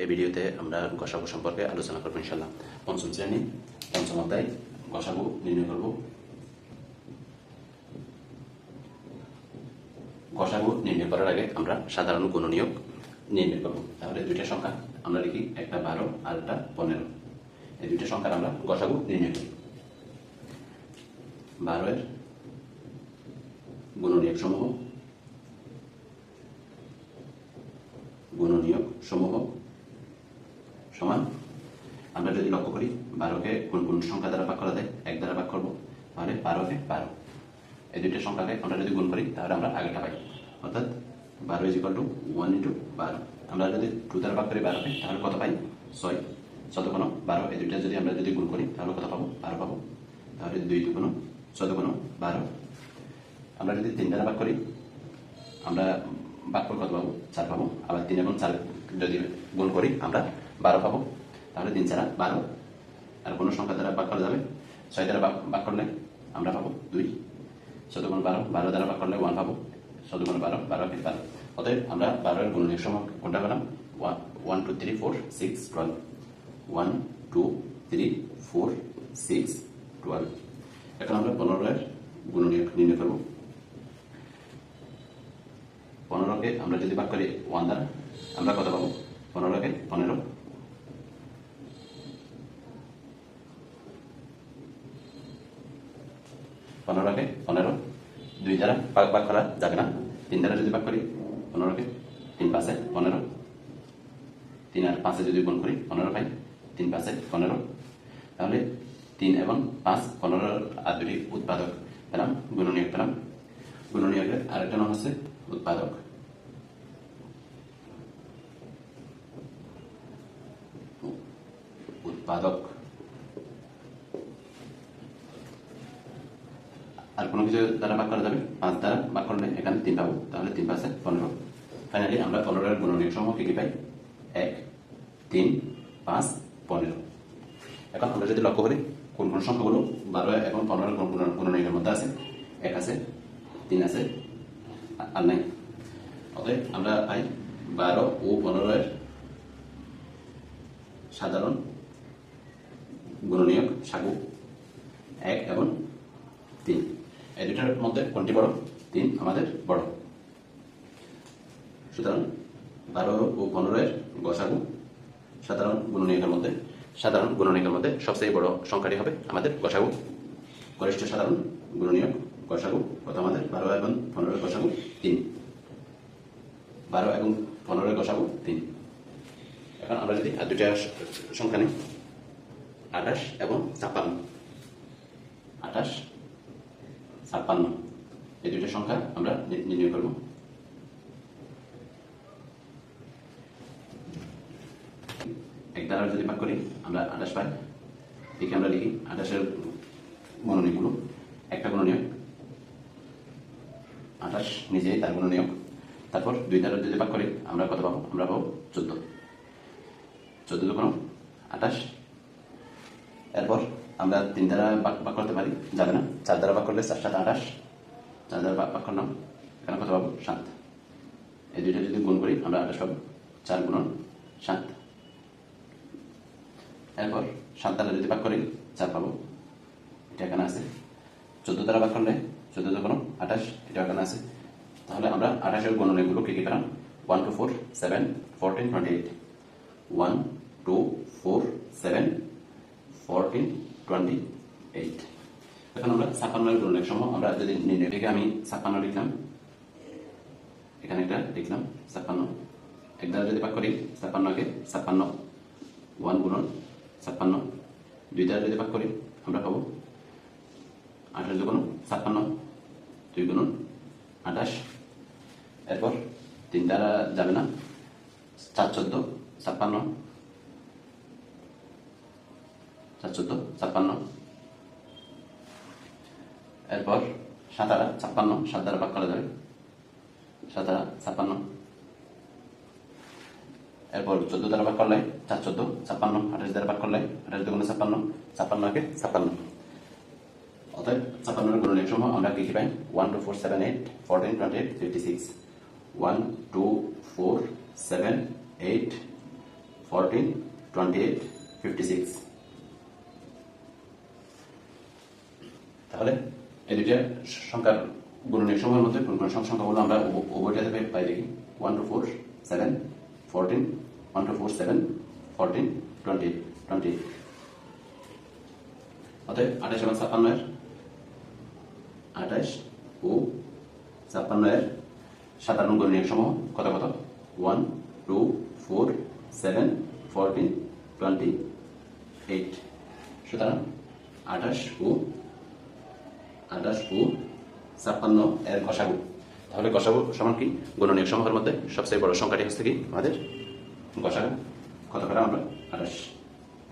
এই ভিডিওতে আমরা গসাগু সম্পর্কে আলোচনা করব ইনশাল্লাহ পঞ্চম শ্রেণি, পঞ্চম অধ্যায়, গসাগু নির্ণয় করব। গসাগু নির্ণয় করার আগে আমরা সাধারণ গুণনীয়ক নির্ণয় করব। তাহলে দুইটা সংখ্যা, আমরা লিখি একটা বারো আর একটা পনেরো। এই দুইটা সংখ্যার আমরা গসাগু নির্ণয় করি। বারো এর গুণনীয়ক সমূহ গুণনীয়ক সমূহ সমান আমরা যদি লক্ষ্য করি বারোকে কোন কোন সংখ্যা দ্বারা ভাগ করা যায়, এক দ্বারা ভাগ করব, তাহলে বারো বারোকে বারো। এই দুইটা সংখ্যাকে আমরা যদি গুণ করি, তাহলে আমরা আগেটা পাই। অর্থাৎ বারো is equal to one into বারো। আমরা যদি টু দ্বারা ভাগ করি বারোকে তাহলে কত পাই? ছয়। কোনো বারো। এই দুইটা যদি আমরা যদি গুণ করি, তাহলে কত পাবো? বারো পাবো। তাহলে দুই দু কোনো চোদ্দ কোনো বারো। আমরা যদি তিন দ্বারা ভাগ করি, আমরা ভাগ করে কত পাবো? চার পাবো। আবার তিন এবং চার যদি গুণ করি, আমরা বারো পাবো। তাহলে তিন ছাড়া বারো আর কোনো সংখ্যা দ্বারা ভাগ করা যাবে ছয় দ্বারা ভাগ- করলে আমরা পাবো দুই। চোদ্দ গুণ বারো। বারো দ্বারা ভাগ করলে ওয়ান পাবো। চোদ্দ গুণ বারো বারো কি বারো। অতএব আমরা বারোর গুণনীয় সময় কোনটা পেলাম? One two three four six twelve one two three four six twelve এখন আমরা পনেরোর গুণনীয় নির্ণয় করব। পনেরোকে আমরা যদি ভাগ করি ওয়ান দ্বারা, আমরা কত পাবো? পনেরোকে পনেরো। পনেরোকে পনেরো, দুই দ্বারা ভাগ করা যাবে না। তিন দ্বারা যদি ভাগ করি পনেরোকে তিন পাশে পনেরো। তিন আর পাঁচে যদি গুণ করি, পনেরো পাই। তিন পাশে পনেরো। তাহলে তিন এবং পাঁচ পনেরোর আর দুটি উৎপাদক পেলাম, গুণনীয়ক পেলাম। গুণনীয়কের আরেকটা নাম হচ্ছে উৎপাদক। উৎপাদক। আর কোনো কিছু দ্বারা ভাগ করা যাবে? পাঁচ দ্বারা ভাগ করলে এখানে তিন পাবো। তাহলে তিন পাঁচে পনেরো। ফাইনালি আমরা পনেরোর গুণনীয় সমূহ কি কি পাই? এক, তিন, পাঁচ, পনেরো। এখন আমরা যদি লক্ষ্য করি, কোন কোন সংখ্যাগুলো বারো এবং পনেরো গুণনীয়কের মধ্যে আছে? এক আছে, তিন আছে, আর নাই। অতএব আমরা পাই বারো ও পনেরোর সাধারণ গুণনীয়ক সাগু। এক এবং তিন। এই দুটার মধ্যে কোনটি বড়? তিন, আমাদের বড়। সুতরাং বারো ও পনেরোর গসাগু সাধারণ গুণনীয়কের মধ্যে, সাধারণ গুণনীয়কের মধ্যে সবচেয়ে বড় সংখ্যাটি হবে আমাদের গসাগু। গরিষ্ঠ সাধারণ গুণনীয়ক গসাগু কত আমাদের বারো এবং পনেরোর গসাগু, তিন। বারো এবং পনেরোর গসাগু, তিন। এখন আমরা যদি আর দুটা সংখ্যা নিই, আঠাশ এবং ছাপ্পান্ন। আঠাশ ছাপ্পান্ন। এই দুইটা সংখ্যা আমরা নির্ণয় করব। এক দ্বারা যদি ভাগ করি, আমরা আঠাশ পাই। একে আমরা লিখি, আঠাশের গুণনীয়কগুলো। একটা গুণনীয়ক, আঠাশ নিজেই তার গুণনীয়ক। তারপর দুই দ্বারা যদি ভাগ করি, আমরা কত পাবো? আমরা পাবো চোদ্দ। চোদ্দ দুগুণ আঠাশ। এরপর আমরা তিন দ্বারা ভাগ করতে পারি, যাবে না? চার দ্বারা ভাগ করলে চার সাত আঠাশ, চার দ্বারা ভাগ করলাম এখানে কত পাবো সাত। এই দুইটা যদি গুণ করি, আমরা আঠাশ পাবো। চার গুণন সাত। এরপর সাত দ্বারা যদি ভাগ করি, চার পাবো। এটা এখানে আছে। চোদ্দ দ্বারা ভাগ করলে চোদ্দ দুগুণ আঠাশ এটা এখানে আছে। তাহলে আমরা আঠাশের গণনীয়গুলো কি কি পেলাম? One two four seven fourteen twenty eight one two four seven fourteen twenty eight এখন আমরা ছাপ্পান্নের গুণনের সময় আমরা যদি নির্ণয় থেকে আমি ছাপ্পান্ন লিখলাম। এখানে একটা লিখলাম, ছাপ্পান্ন। এক দ্বারা যদি ভাগ করি ছাপ্পান্নকে ছাপ্পান্ন। ওয়ান গুণন ছাপ্পান্ন। দুই দ্বারা যদি ভাগ করি, আমরা পাবো আঠাশ দুগুণ ছাপ্পান্ন। দুই গুণন আঠাশ। এরপর তিন দ্বারা যাবে না, চার চোদ্দ, ছাপ্পান্ন। চার ছাপ্পান্ন। এরপর সাতারা, ছাপ্পান্ন সাত দ্বারা ভাগ করা যাবে। সাতারা ছাপ্পান্ন। এরপর চোদ্দ দ্বারা ভাগ করলে চার চোদ্দ, ছাপ্পান্ন, আঠাশ দ্বারা ভাগ করলে আঠাশ দুগুণে ছাপ্পান্ন ছাপ্পান্ন একে ছাপ্পান্ন। অতএব ছাপ্পান্নের গুণনীয় সময় আমরা কি পাই? One two four seven eight fourteen twenty eight fifty six one two four seven eight fourteen twenty eight fifty six তাহলে এই দুইটা সংখ্যার গুণনীয় সময়ের মধ্যে কোন কোন সংখ্যাগুলো আমরা উভ- উভয়টাতে পাই- দেখি। One two four seven fourteen one two four seven fourteen twenty twenty অতএব আঠাশ এবং ছাপ্পান্নের আঠাশ ও ছাপ্পান্নের সাধারণ গণনীয় সমূহ কত কত? One two four seven fourteen twenty eight সুতরাং আঠাশ ও আঠাশ ও ছাপ্পান্ন, এর গসাগু তাহলে গসাগু সমান কি? গণনীয় সমূহের মধ্যে সবচেয়ে বড় সংখ্যাটি হচ্ছে কি? আমাদের গসাগু কত করে আমরা? আঠাশ।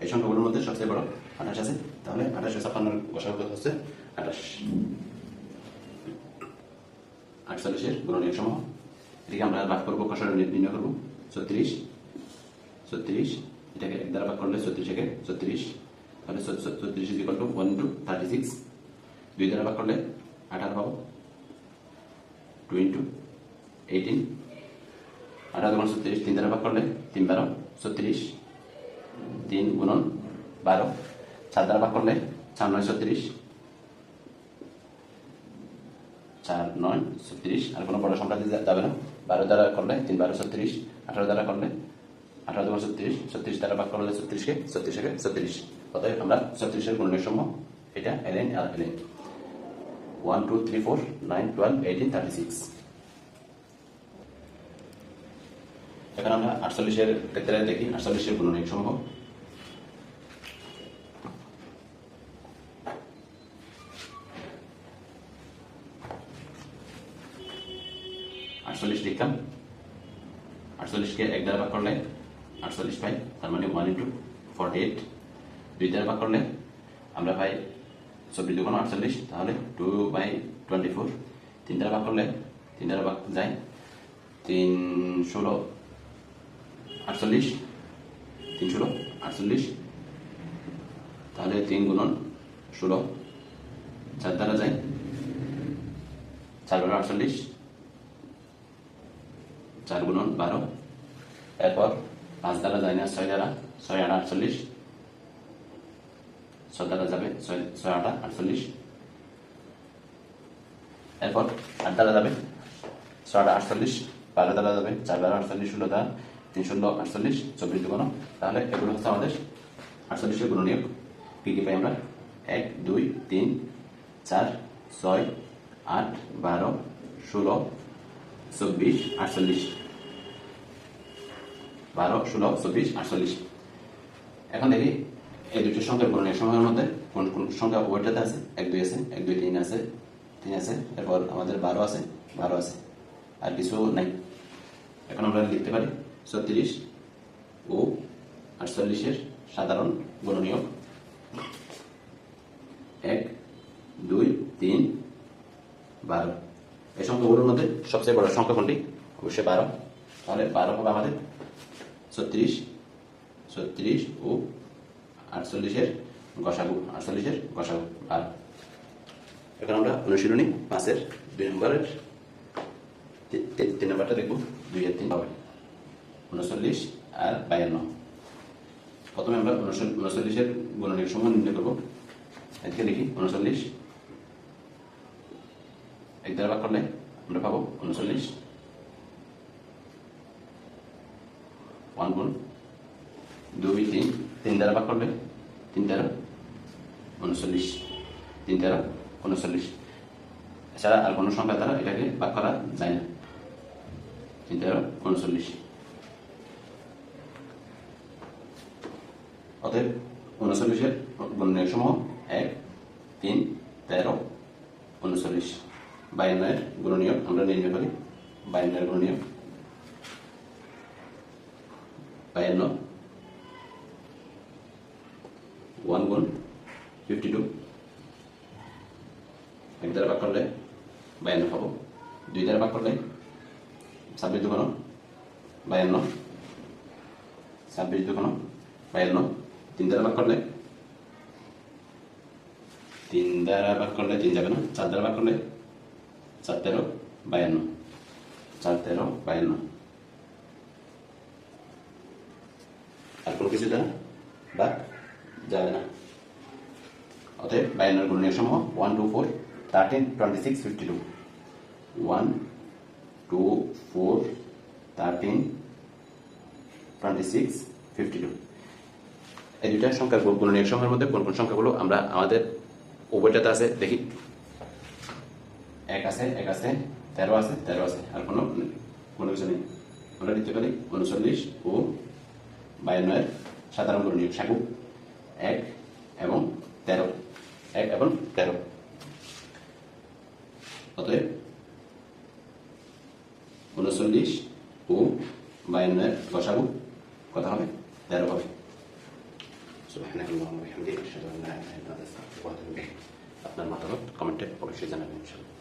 এই সংখ্যাগুলোর মধ্যে সবচেয়ে বড় আঠাশ আছে। তাহলে আঠাশ ও ছাপ্পান্নর গসাগু কত হচ্ছে? আঠাশ। আটচল্লিশের গুণনীয় সমূহ। এটিকে আমরা ভাগ করব কষার নির্ণয় করব। ছত্রিশ। ছত্রিশ। এটাকে এক দ্বারা ভাগ করলে ছত্রিশ একে ছত্রিশ। তাহলে ছত্রিশ equal to one two thirty six দুই দ্বারা ভাগ করলে আঠারো পাবো। Two into eighteen. আঠারো গুণ ছত্রিশ তিন দ্বারা ভাগ করলে তিন বারো, ছত্রিশ। তিন গুণন বারো। চার দ্বারা ভাগ করলে চার নয় ছত্রিশ। চার নয় ছত্রিশ। আর কোনো বড় সংখ্যা দিতে যাবে না। বারো দ্বারা করলে তিন বারো, ছত্রিশ। আঠারো দ্বারা করলে আঠারো দ্বারা ছত্রিশ ছত্রিশ দ্বারা ভাগ করলে ছত্রিশকে ছত্রিশকে, ছত্রিশ। অতএব আমরা ছত্রিশের গুণনের সমূহ এটা এলেন আর এলেন one two three four nine twelve eighteen thirty six এখন আমরা আটচল্লিশের ক্ষেত্রে দেখি, আটচল্লিশের গুণনীয় সমূহ। আটচল্লিশ লিখলাম আটচল্লিশকে এক দ্বারা ভাগ করলে আটচল্লিশ পাই, তার মানে ওয়ান ইন্টু ফর্টি এইট দুই দ্বারা ভাগ করলে আমরা পাই চব্বিশ দুগুণ আটচল্লিশ, তাহলে টু বাই টোয়েন্টি ফোর তিন দ্বারা ভাগ করলে তিন দ্বারা ভাগ যায় তিন ষোলো, আটচল্লিশ, তিন ষোলো, আটচল্লিশ। তাহলে তিন গুণন ষোলো, চার দ্বারা যায় চার বারো আটচল্লিশ, চার গুণন বারো। এরপর পাঁচ দ্বারা যায় না, ছয় দ্বারা, ছয় আট আটচল্লিশ। ছয় দ্বারা যাবে, ছয় ছয় আটা, আটচল্লিশ। এরপর আট দ্বারা যাবে, ছয় আটা, আটচল্লিশ। বারো দ্বারা যাবে, চার বারো, আটচল্লিশ, ষোলো দ্বারা তিন ষোলো আটচল্লিশ, চব্বিশ দুগুণ। তাহলে এগুলো হচ্ছে আমাদের আটচল্লিশের গুণনীয়ক। কী কী পাই আমরা? এক, দুই, তিন, চার, ছয়, আট, বারো, ষোলো, চব্বিশ, আটচল্লিশ। বারো, ষোলো, চব্বিশ, আটচল্লিশ। এখন দেখি এই দুটো সংখ্যার গুণনীয় সময়ের মধ্যে, কোন কোন সংখ্যা ওইটাতে আছে? এক, দুই আছে, এক, দুই, তিন আছে তিন আছে, এরপর আমাদের বারো আছে বারো আছে, আর কিছু নাই। এখন আমরা লিখতে পারি ছত্রিশ ও আটচল্লিশের সাধারণ গুণনীয়ক। এক, দুই, তিন, বারো। এই সংখ্যাগুলোর মধ্যে সবচেয়ে বড় সংখ্যা কোনটি? অবশ্যই বারো। তাহলে বারো হবে আমাদের ছত্রিশ ছত্রিশ ও আটচল্লিশের গসাগু আটচল্লিশের গসাগু বারো এখন আমরা অনুশীলনী পাঁচের দুই নম্বরের তিন নম্বরটা দেখব, দুই আর তিন পাবে। উনচল্লিশ আর বায়ান্ন। প্রথমে আমরা উনচল্লিশ উনচল্লিশের গুণনীয় সময় নির্ণয় করব। এদিকে লিখি উনচল্লিশ এক দ্বারা ভাগ করলে আমরা পাবো উনচল্লিশ ওয়ান গুণ দুই তিন তিন দ্বারা ভাগ করলে তিন তেরো উনচল্লিশ। তিন তেরো উনচল্লিশ। এছাড়া আর কোনো সংখ্যা দ্বারা এটাকে ভাগ করা যায় না। তিন তেরো উনচল্লিশ। অতএব উনচল্লিশের গুণনীয় সমূহ এক, তিন, তেরো, উনচল্লিশ। বায়ান্নের গুণনীয়, আমরা নির্ণয় করি। বায়ান্নের গুণনীয়। বায়ান্ন ওয়ান গুণ ফিফটি টু এক দ্বারা ভাগ করলে বায়ান্ন পাবো। দুই দ্বারা ভাগ করলে ছাব্বিশ দুগুণ বায়ান্ন। ছাব্বিশ দুগুণ বায়ান্ন। তিন দ্বারা ভাগ করলে তিন দ্বারা ভাগ করলে তিন যাবে না। চার দ্বারা ভাগ করলে চার তেরো বায়ান্ন। চার তেরো বায়ান্ন। কোনো কিছু দ্বারা বাদ যাবে না। অতএব বায়ান্নর গুণনীয় সমূহ one two four thirteen twenty six fifty two one two four thirteen twenty six fifty two এই দুইটা সংখ্যার গুণনীয় সমূহের মধ্যে কোন কোন সংখ্যাগুলো আমরা আমাদের উভয়টাতে আছে দেখি। এক আছে এক আছে, তেরো আছে তেরো আছে, আর কোনো কোনো কিছু নেই। আমরা লিখতে পারি উনচল্লিশ ও বায়ান্নয়ের সাধারণ গুণনীয় সাগু এক এবং তেরো। এক এবং তেরো। অতএব উনচল্লিশ ও বায়ান্নয়ের গসাগু কথা হবে, তেরো হবে। আপনার মতামত কমেন্টে অবশ্যই জানাবেন ইনশাআল্লাহ।